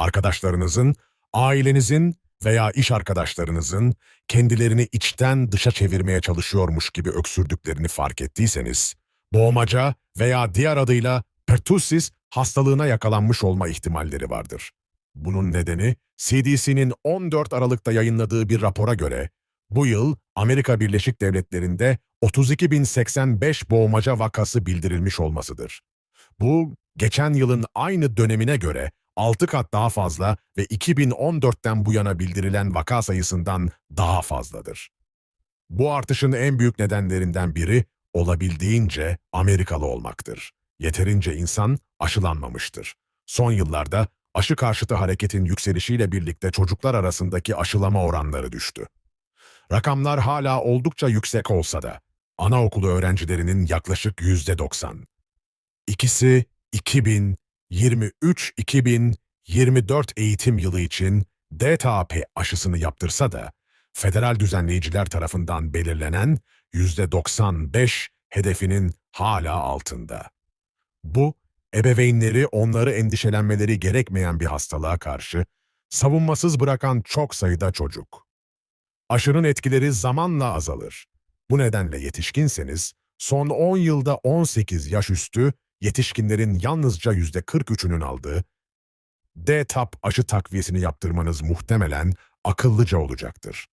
Arkadaşlarınızın, ailenizin veya iş arkadaşlarınızın kendilerini içten dışa çevirmeye çalışıyormuş gibi öksürdüklerini fark ettiyseniz, boğmaca veya diğer adıyla pertussis hastalığına yakalanmış olma ihtimalleri vardır. Bunun nedeni CDC'nin 14 Aralık'ta yayınladığı bir rapora göre bu yıl Amerika Birleşik Devletleri'nde 32.085 boğmaca vakası bildirilmiş olmasıdır. Bu, geçen yılın aynı dönemine göre 6 kat daha fazla ve 2014'ten bu yana bildirilen vaka sayısından daha fazladır. Bu artışın en büyük nedenlerinden biri olabildiğince Amerikalı olmaktır. Yeterince insan aşılanmamıştır. Son yıllarda aşı karşıtı hareketin yükselişiyle birlikte çocuklar arasındaki aşılama oranları düştü. Rakamlar hala oldukça yüksek olsa da anaokulu öğrencilerinin yaklaşık yüzde 90. İkisi 2023-2024 eğitim yılı için DTaP aşısını yaptırsa da federal düzenleyiciler tarafından belirlenen yüzde 95 hedefinin hala altında. Bu, ebeveynleri onları endişelenmeleri gerekmeyen bir hastalığa karşı savunmasız bırakan çok sayıda çocuk. Aşının etkileri zamanla azalır. Bu nedenle yetişkinseniz, son 10 yılda 18 yaş üstü yetişkinlerin yalnızca %43'ünün aldığı D-TAP aşı takviyesini yaptırmanız muhtemelen akıllıca olacaktır.